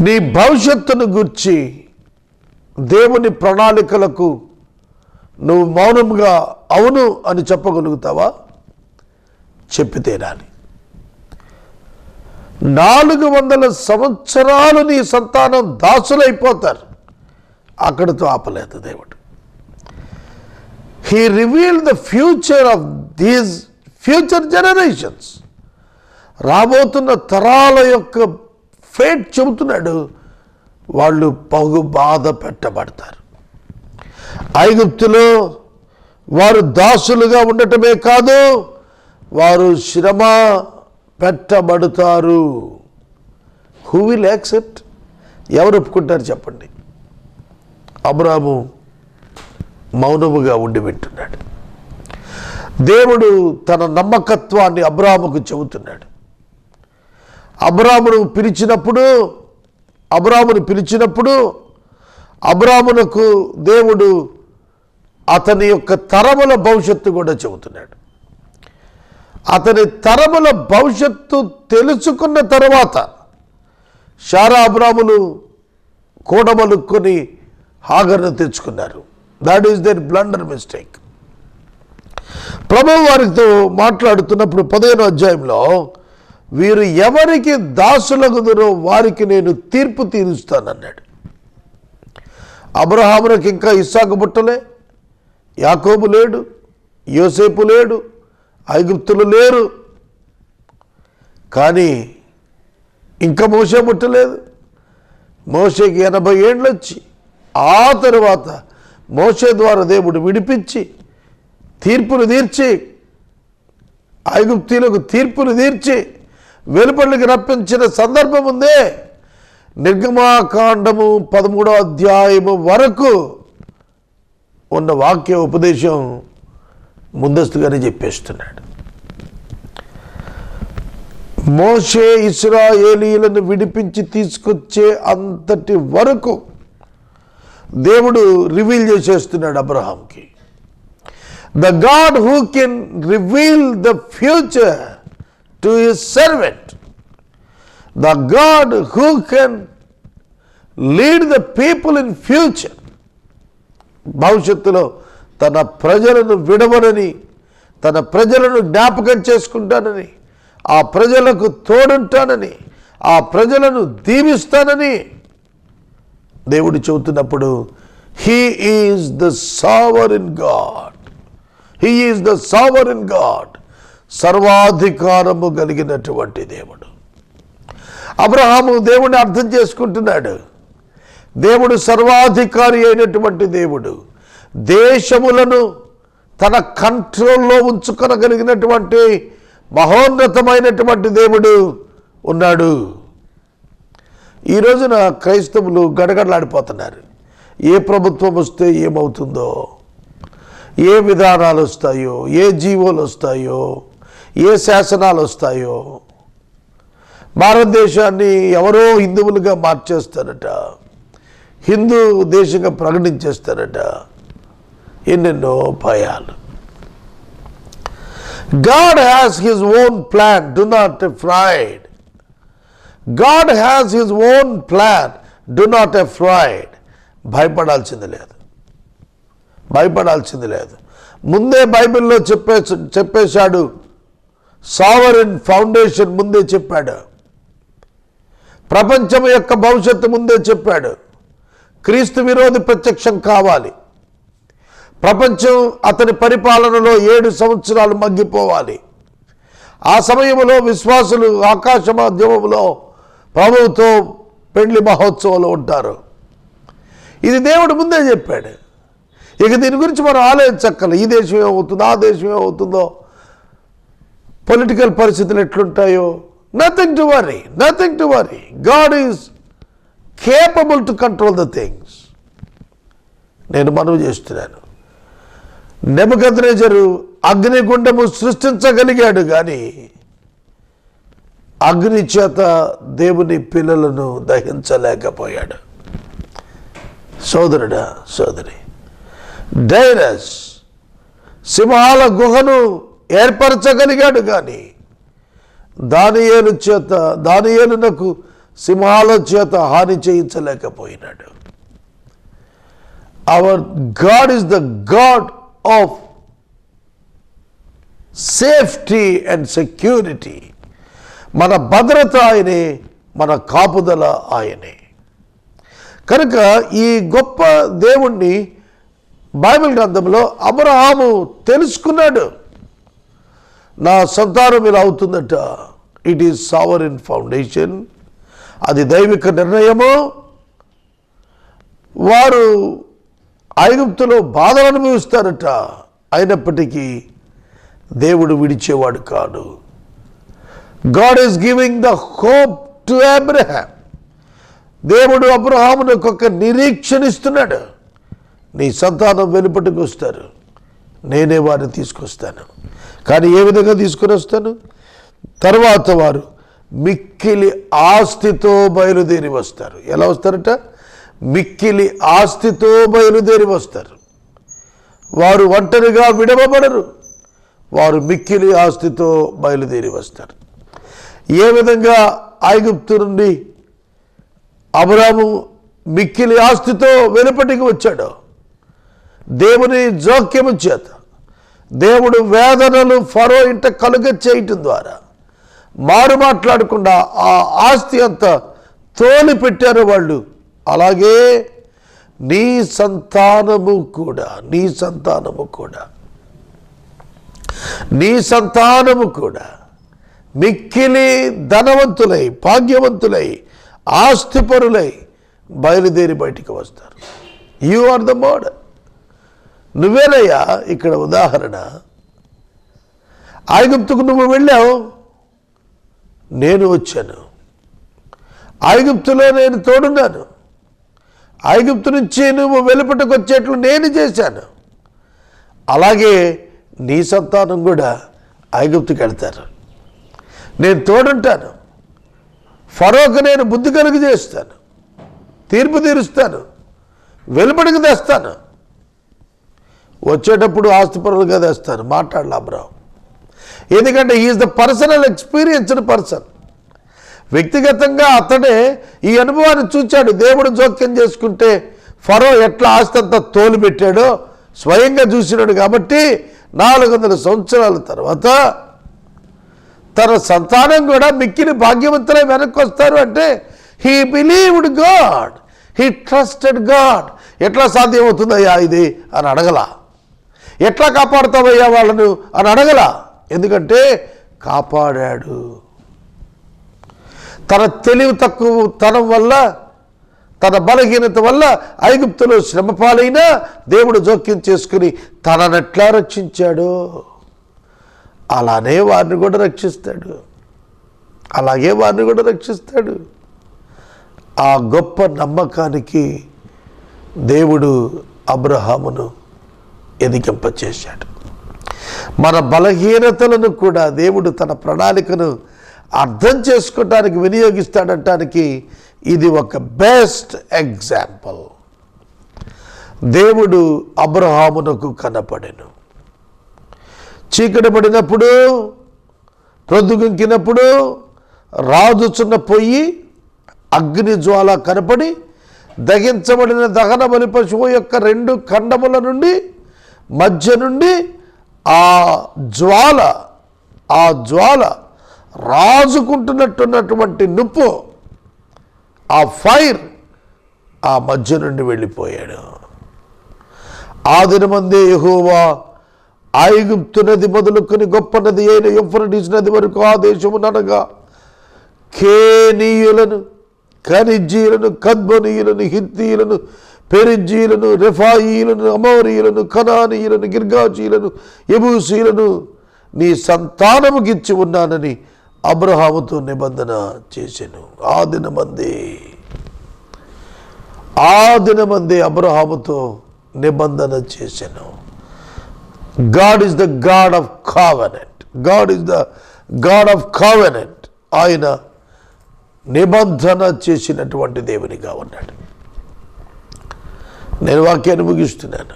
నీ భవిష్యత్తును గుర్చి దేవుని ప్రణాళికలకు నువ్వు మౌనంగా అవును అని చెప్పగలుగుతావా? చెప్పి నాలుగు వందల సంవత్సరాలు నీ సంతానం దాసులైపోతారు. అక్కడితో ఆపలేదు దేవుడు. He reveal the future of these future generations రాబోతున్న తరాల యొక్క ఫేట్ చెబుతున్నాడు వాళ్ళు పగు బాధ పెట్టబడతారు. ఐగుప్తులో వారు దాసులుగా ఉండటమే కాదు వారు శ్రమ పెట్టబడతారు. హూ విల్ యాక్సెప్ట్ ఎవరు ఒప్పుకుంటారు చెప్పండి. అబ్రాము మౌనముగా ఉండి వింటున్నాడు. దేవుడు తన నమ్మకత్వాన్ని అబ్రాముకు చెబుతున్నాడు. అబ్రామును పిలిచినప్పుడు అబ్రామును పిలిచినప్పుడు అబ్రామునకు దేవుడు అతని యొక్క తరముల భవిష్యత్తు కూడా చెబుతున్నాడు. అతని తరముల భవిష్యత్తు తెలుసుకున్న తర్వాత షారా అబ్రాములు కూడమలుక్కొని హాగర్ను తెచ్చుకున్నారు. That is the blunder mistake ప్రభు వారితో మాట్లాడుతున్నప్పుడు పదిహేను అధ్యాయంలో వీరు ఎవరికి దాసులగుదరో వారికి నేను తీర్పు తీరుస్తానన్నాడు. అబ్రహామునకు ఇంకా ఇస్సాకు బుట్టలే యాకోబు లేడు యోసేపు లేడు ఐగుప్తులు లేరు. కానీ ఇంకా మోసే పుట్టలేదు. మోసేకి ఎనభై ఏండ్లు వచ్చి ఆ తరువాత మోసే ద్వారా దేవుడు విడిపించి తీర్పును తీర్చి ఐగుప్తీలకు తీర్పును తీర్చి వెలుపలికి రప్పించిన సందర్భం ఉందే. నిర్గమాకాండము పదమూడో అధ్యాయము వరకు ఉన్న వాక్య ఉపదేశం ముందస్తుగానే చెప్పేస్తున్నాడు. మోషే ఇస్రాయేలీలను విడిపించి తీసుకొచ్చే అంతటి వరకు దేవుడు రివీల్ చేసేస్తున్నాడు అబ్రహాంకి. The God who can reveal the future to his servant the God who can lead the people in future భవిష్యత్తులో తన ప్రజలను విడవనని తన ప్రజలను జ్ఞాపకం చేసుకుంటానని ఆ ప్రజలకు తోడుంటానని ఆ ప్రజలను దీవిస్తానని దేవుడు చెబుతున్నప్పుడు he is the sovereign God he is the sovereign God సర్వాధికారము కలిగినటువంటి దేవుడు. అబ్రహాము దేవుడిని అర్థం చేసుకుంటున్నాడు. దేవుడు సర్వాధికారి అయినటువంటి దేవుడు. దేశములను తన కంట్రోల్లో ఉంచుకొనగలిగినటువంటి మహోన్నతమైనటువంటి దేవుడు ఉన్నాడు. ఈ రోజున క్రైస్తవులు గడగడలాడిపోతున్నారు. ఏ ప్రభుత్వం వస్తే ఏమవుతుందో? ఏ విధానాలు వస్తాయో? ఏ జీవోలు వస్తాయో? ఏ శాసనాలు వస్తాయో? భారతదేశాన్ని ఎవరో హిందువులుగా మార్చేస్తారట. హిందూ దేశంగా ప్రకటించేస్తారట. ఎన్నెన్నో భయాలు. God has his own plan do not afraid God has his own plan do not afraid భయపడాల్సింది లేదు. భయపడాల్సింది లేదు. ముందే బైబిల్లో చెప్పే చెప్పేశాడు. సావరిన్ ఫౌండేషన్ ముందే చెప్పాడు. ప్రపంచం యొక్క భవిష్యత్తు ముందే చెప్పాడు. క్రీస్తు విరోధి ప్రత్యక్షం కావాలి. ప్రపంచం అతని పరిపాలనలో ఏడు సంవత్సరాలు మగ్గిపోవాలి. ఆ సమయంలో విశ్వాసులు ఆకాశ మాధ్యమంలో ప్రభువుతో పెళ్ళి మహోత్సవాలు ఉంటారు. ఇది దేవుడు ముందే చెప్పాడు. ఇక దీని గురించి మనం ఆలోచించక్కల ఈ దేశం ఏమవుతుందో ఆ దేశం ఏమవుతుందో పొలిటికల్ పరిస్థితులు ఎట్లుంటాయో? Nothing to worry nothing to worry God is capable to control the things నేను మనవి చేస్తున్నాను. నెబదనేజరు అగ్నిగుండము సృష్టించగలిగాడు కానీ అగ్ని చేత దేవుని పిల్లలను దహించలేకపోయాడు. సోదరుడా సోదరి డైరస్ సింహాల గుహను ఏర్పరచగలిగాడు కానీ దానియేలు చేత దానియేలునకు సింహాల చేత హాని చేయించలేకపోయినాడు. Our God is the God of safety and security మన భద్రత ఆయనే మన కాపుదల ఆయనే. కనుక ఈ గొప్ప దేవుణ్ణి బైబిల్ గ్రంథంలో అబ్రహాము తెలుసుకున్నాడు. నా సంతానం ఇలా అవుతుందట. It is sovereign foundation అది దైవిక నిర్ణయము. వారు ఐగుప్తులో బాధలు అనుభవిస్తారట. అయినప్పటికీ దేవుడు విడిచేవాడు కాడు. God is giving the hope to Abraham దేవుడు అబ్రహామునకు ఒక నిరీక్షణ ఇస్తున్నాడు నీ సంతానం వెలుపటికి వస్తారు. నేనే వారిని తీసుకొస్తాను. కానీ ఏ విధంగా తీసుకొని వస్తాను? తర్వాత వారు మిక్కిలి ఆస్తితో బయలుదేరి వస్తారు. ఎలా వస్తారట? మిక్కిలి ఆస్తితో బయలుదేరి వస్తారు. వారు ఒంటరిగా విడవబడరు. వారు మిక్కిలి ఆస్తితో బయలుదేరి వస్తారు. ఏ విధంగా ఐగుప్తు నుండి అబ్రాము మిక్కిలి ఆస్తితో వెలుపటికి వచ్చాడు దేవుని జోక్యము చేత దేవుడు వేదనలు ఫరో ఇంట కలుగ చేయటం ద్వారా మారు మాట్లాడకుండా ఆ ఆస్తి అంతా తోలి పెట్టారు వాళ్ళు. అలాగే నీ సంతానము కూడా నీ సంతానము కూడా నీ సంతానము కూడా మిక్కిలి ధనవంతులై భాగ్యవంతులై ఆస్తిపరులై బయలుదేరి బయటికి వస్తారు. యు ఆర్ ద మోడల్ నువ్వేనయ్యా? ఇక్కడ ఉదాహరణ. ఐగుప్తుకు నువ్వు వెళ్ళావు. నేను వచ్చాను. ఐగుప్తులో నేను తోడున్నాను. ఐగుప్తు నుంచి నువ్వు వెలుపటకు వచ్చేట్లు నేను చేశాను. అలాగే నీ సంతానం కూడా ఐగుప్తుకి వెళ్తారు. నేను తోడుంటాను. ఫరోకు నేను బుద్ధి కలుగు చేస్తాను. తీర్పు తీరుస్తాను. వెలుపడికి తెస్తాను. వచ్చేటప్పుడు ఆస్తిపరులుగా తెస్తారు మాట్లాడాలి అబ్రాహం ఎందుకంటే is the personal experienced person వ్యక్తిగతంగా అతడే ఈ అనుభవాన్ని చూచాడు. దేవుడు జోక్యం చేసుకుంటే ఫరో ఎట్లా ఆస్తి అంతా తోలు పెట్టాడో స్వయంగా చూసినాడు కాబట్టి నాలుగు వందల సంవత్సరాల తర్వాత తన సంతానం కూడా మిక్కిన భాగ్యవంతులై వెనక్కి వస్తారు అంటే he believed God he trusted God ఎట్లా సాధ్యమవుతుందయ్యా ఇది? అని అడగల. ఎట్లా కాపాడుతావయ్యా వాళ్ళను అని అడగల. ఎందుకంటే కాపాడాడు. తన తెలివి తక్కువ తనం వల్ల తన బలహీనత వల్ల ఐగుప్తులో శ్రమ పాలైనా దేవుడు జోక్యం చేసుకుని తననెట్లా రక్షించాడో. అలానే వారిని కూడా రక్షిస్తాడు. అలాగే వారిని కూడా రక్షిస్తాడు. ఆ గొప్ప నమ్మకానికి దేవుడు అబ్రహామును ఎదిగింపచేశాడు. మన బలహీనతలను కూడా దేవుడు తన ప్రణాళికను అర్థం చేసుకోవటానికి వినియోగిస్తాడటానికి ఇది ఒక బెస్ట్ ఎగ్జాంపుల్ దేవుడు అబ్రహామునకు కనపడెను. చీకటి పడినప్పుడు ప్రొద్దుగుంకినప్పుడు రాదుచున్న పొయ్యి అగ్ని జ్వాల కనపడి దగించబడిన దహన బలి పశువు యొక్క రెండు ఖండముల నుండి మధ్య నుండి ఆ జ్వాల ఆ జ్వాల రాజుకుంటున్నట్టున్నటువంటి నిప్పు ఆ ఫైర్ ఆ మధ్య నుండి వెళ్ళిపోయాడు. ఆ దినమందే ఐగుప్తు నది మొదలుకొని గొప్ప నది అయిన యూఫ్రటీస్ నది వరకు ఆ దేశమునగా కేనీయులను ఖనిజీయులను కద్బనీయులను హిత్తీయులను పెరిజీలను రెఫాయిలను అమోరీయులను కనానీయులను గిర్గాజీలను ఎబూసీలను నీ సంతానముకిచ్చి ఉన్నానని అబ్రహాముతో నిబంధన చేశాను. ఆ దినమందే. ఆ దినమందే అబ్రహాముతో నిబంధన చేశాను. God is the God of covenant God is the God of covenant ఆయన నిబంధన చేసినటువంటి దేవునిగా ఉన్నాడు. నేను వాక్యాన్ని ముగిస్తున్నాను